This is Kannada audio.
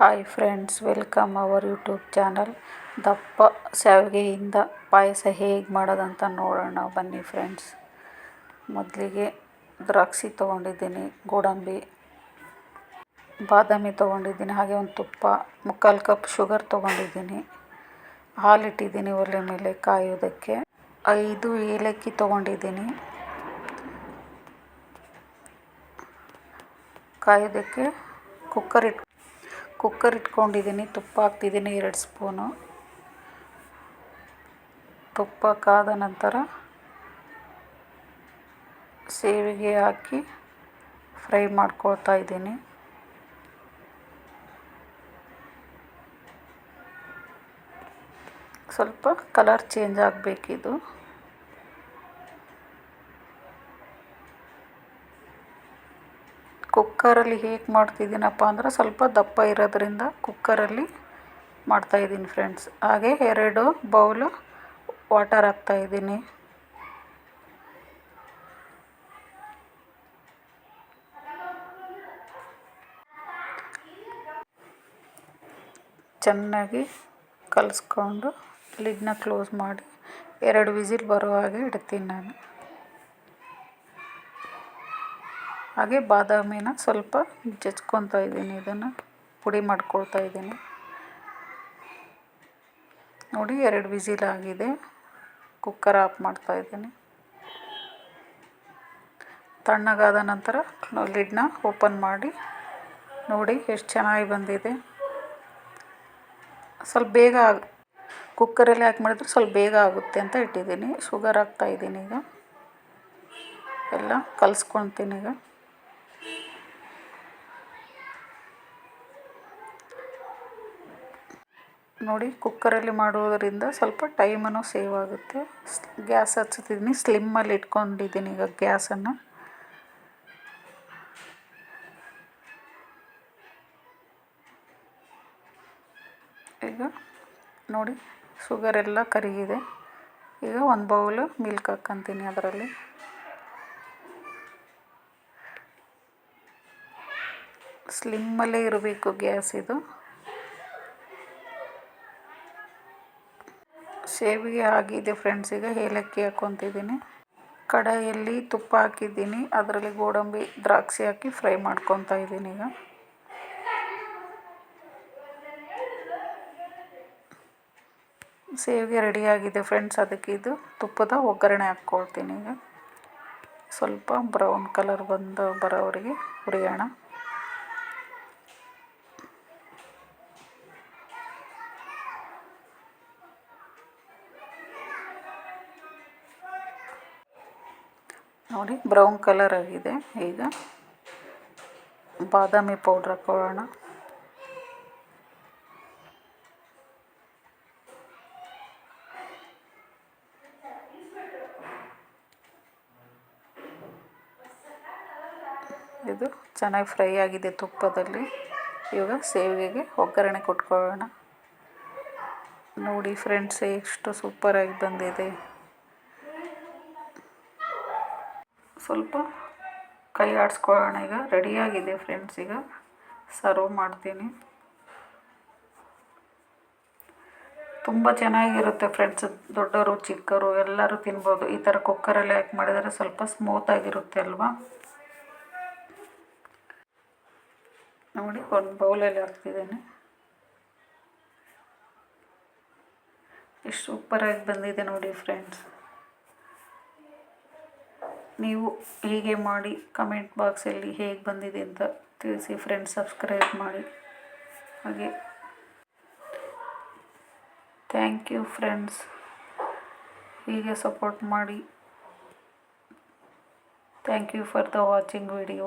Hi friends welcome our YouTube channel ದಪ್ಪ ಶಾವಿಗೆಯಿಂದ ಪಾಯಸ ಹೇಗೆ ಮಾಡೋದಂತ ನೋಡೋಣ. ಬನ್ನಿ ಫ್ರೆಂಡ್ಸ್ ಮೊದಲಿಗೆ ದ್ರಾಕ್ಷಿ ತೊಗೊಂಡಿದ್ದೀನಿ, ಗೋಡಂಬಿ, ಬಾದಾಮಿ ತೊಗೊಂಡಿದ್ದೀನಿ, ಹಾಗೆ ಒಂದು ತುಪ್ಪ, ಮುಕ್ಕಾಲು ಕಪ್ ಶುಗರ್ ತೊಗೊಂಡಿದ್ದೀನಿ. ಹಾಲಿಟ್ಟಿದ್ದೀನಿ ಒಲೆ ಮೇಲೆ ಕಾಯೋದಕ್ಕೆ. ಐದು ಏಲಕ್ಕಿ ತೊಗೊಂಡಿದ್ದೀನಿ. ಕಾಯೋದಕ್ಕೆ ಕುಕ್ಕರ್ ಇಟ್ ಕುಕ್ಕರ್ ಇಟ್ಕೊಂಡಿದ್ದೀನಿ, ತುಪ್ಪ ಹಾಕ್ತಿದ್ದೀನಿ, ಎರಡು ಸ್ಪೂನು. ತುಪ್ಪ ಕಾದ ನಂತರ ಸೇವಿಗೆ ಹಾಕಿ ಫ್ರೈ ಮಾಡ್ಕೊಳ್ತಾ ಇದ್ದೀನಿ. ಸ್ವಲ್ಪ ಕಲರ್ ಚೇಂಜ್ ಆಗಬೇಕಿದು. ಕುಕ್ಕರಲ್ಲಿ ಹೇಗೆ ಮಾಡ್ತಿದ್ದೀನಪ್ಪ ಅಂದ್ರೆ ಸ್ವಲ್ಪ ದಪ್ಪ ಇರೋದ್ರಿಂದ ಕುಕ್ಕರಲ್ಲಿ ಮಾಡ್ತಾಯಿದ್ದೀನಿ ಫ್ರೆಂಡ್ಸ್. ಹಾಗೆ ಎರಡು ಬೌಲು ವಾಟರ್ ಹಾಕ್ತಾಯಿದ್ದೀನಿ ಚೆನ್ನಾಗಿ ಕಲಿಸ್ಕೊಂಡು ಲಿಡ್ನ ಕ್ಲೋಸ್ ಮಾಡಿ ಎರಡು ವಿಸಿಲ್ ಬರೋ ಹಾಗೆ ಇಡ್ತೀನಿ ನಾನು. ಹಾಗೆ ಬಾದಾಮಿನ ಸ್ವಲ್ಪ ಜಜ್ಕೊತಾ ಇದ್ದೀನಿ ಇದನ್ನು, ಪುಡಿ ಮಾಡ್ಕೊಳ್ತಾ ಇದ್ದೀನಿ. ನೋಡಿ, ಎರಡು ವಿಸಿಲ್ ಆಗಿದೆ. ಕುಕ್ಕರ್ ಆಫ್ ಮಾಡ್ತಾ ಇದ್ದೀನಿ. ತಣ್ಣಗಾದ ನಂತರ ಲಿಡ್ನ ಓಪನ್ ಮಾಡಿ, ನೋಡಿ ಎಷ್ಟು ಚೆನ್ನಾಗಿ ಬಂದಿದೆ. ಸ್ವಲ್ಪ ಬೇಗ ಆಗ, ಕುಕ್ಕರಲ್ಲಿ ಹಾಕಿ ಮಾಡಿದ್ರೆ ಸ್ವಲ್ಪ ಬೇಗ ಆಗುತ್ತೆ ಅಂತ ಇಟ್ಟಿದ್ದೀನಿ. ಶುಗರ್ ಹಾಕ್ತಾಯಿದ್ದೀನಿ ಈಗ. ಎಲ್ಲ ಕಲಿಸ್ಕೊತೀನಿ ಈಗ. ನೋಡಿ ಕುಕ್ಕರಲ್ಲಿ ಮಾಡುವುದರಿಂದ ಸ್ವಲ್ಪ ಟೈಮನ್ನು ಸೇವ್ ಆಗುತ್ತೆ. ಗ್ಯಾಸ್ ಹಚ್ಚುತ್ತಿದ್ದೀನಿ ಸ್ಲಿಮ್ಮಲ್ಲಿ ಇಟ್ಕೊಂಡಿದ್ದೀನಿ ಈಗ ಗ್ಯಾಸನ್ನು. ಈಗ ನೋಡಿ ಶುಗರ್ ಎಲ್ಲ ಕರಿಗಿದೆ. ಈಗ ಒಂದು ಬೌಲು ಮಿಲ್ಕ್ ಹಾಕ್ಕೊಂತೀನಿ ಅದರಲ್ಲಿ. ಸ್ಲಿಮ್ಮಲ್ಲೇ ಇರಬೇಕು ಗ್ಯಾಸ್ ಇದು. ಸೇವಿಗೆ ಆಗಿದೆ ಫ್ರೆಂಡ್ಸ್ ಈಗ ಏಲಕ್ಕಿ ಹಾಕ್ಕೊತಿದ್ದೀನಿ ಕಡಾಯಲ್ಲಿ ತುಪ್ಪ ಹಾಕಿದ್ದೀನಿ. ಅದರಲ್ಲಿ ಗೋಡಂಬಿ ದ್ರಾಕ್ಷಿ ಹಾಕಿ ಫ್ರೈ ಮಾಡ್ಕೊತಾ ಇದ್ದೀನಿ ಈಗ. ಸೇವಿಗೆ ರೆಡಿಯಾಗಿದೆ ಫ್ರೆಂಡ್ಸ್ ಅದಕ್ಕೆ ಇದು ತುಪ್ಪದ ಒಗ್ಗರಣೆ ಹಾಕ್ಕೊಳ್ತೀನಿ ಈಗ. ಸ್ವಲ್ಪ ಬ್ರೌನ್ ಕಲರ್ ಬಂದು ಬರೋವರೆಗೆ ಹುರಿಯೋಣ. ನೋಡಿ, ಬ್ರೌನ್ ಕಲರ್ ಆಗಿದೆ. ಈಗ ಬಾದಾಮಿ ಪೌಡ್ರ್ ಹಾಕೊಳ್ಳೋಣ. ಇದು ಚೆನ್ನಾಗಿ ಫ್ರೈ ಆಗಿದೆ ತುಪ್ಪದಲ್ಲಿ. ಇವಾಗ ಸೇವಿಗೆಗೆ ಒಗ್ಗರಣೆ ಕೊಟ್ಕೊಳ್ಳೋಣ. ನೋಡಿ, ಫ್ರೆಂಡ್ಸ್, ಎಷ್ಟು ಸೂಪರಾಗಿ ಬಂದಿದೆ. ಸ್ವಲ್ಪ ಕೈ ಆಡಿಸ್ಕೊಳ್ಳೋಣ. ಈಗ ರೆಡಿಯಾಗಿದೆ ಫ್ರೆಂಡ್ಸ್ ಈಗ ಸರ್ವ್ ಮಾಡ್ತೀನಿ. ತುಂಬ ಚೆನ್ನಾಗಿರುತ್ತೆ ಫ್ರೆಂಡ್ಸ್ ದೊಡ್ಡವರು ಚಿಕ್ಕವರು ಎಲ್ಲರೂ ತಿನ್ಬೋದು. ಈ ಥರ ಕುಕ್ಕರಲ್ಲಿ ಹಾಕಿ ಮಾಡಿದರೆ ಸ್ವಲ್ಪ ಸ್ಮೂತಾಗಿರುತ್ತೆ ಅಲ್ವಾ? ನೋಡಿ, ಒಂದು ಬೌಲಲ್ಲಿ ಹಾಕ್ತಿದ್ದೇನೆ. ಎಷ್ಟು ಸೂಪರಾಗಿ ಬಂದಿದೆ ನೋಡಿ ಫ್ರೆಂಡ್ಸ್ ನೀವು ಹೀಗೆ ಮಾಡಿ ಕಮೆಂಟ್ ಬಾಕ್ಸಲ್ಲಿ ಹೇಗೆ ಬಂದಿದೆ ಅಂತ ತಿಳಿಸಿ ಫ್ರೆಂಡ್ಸ್ ಸಬ್ಸ್ಕ್ರೈಬ್ ಮಾಡಿ. ಹಾಗೆ. ಥ್ಯಾಂಕ್ ಯು ಫ್ರೆಂಡ್ಸ್ ಹೀಗೆ ಸಪೋರ್ಟ್ ಮಾಡಿ. Thank you for the watching video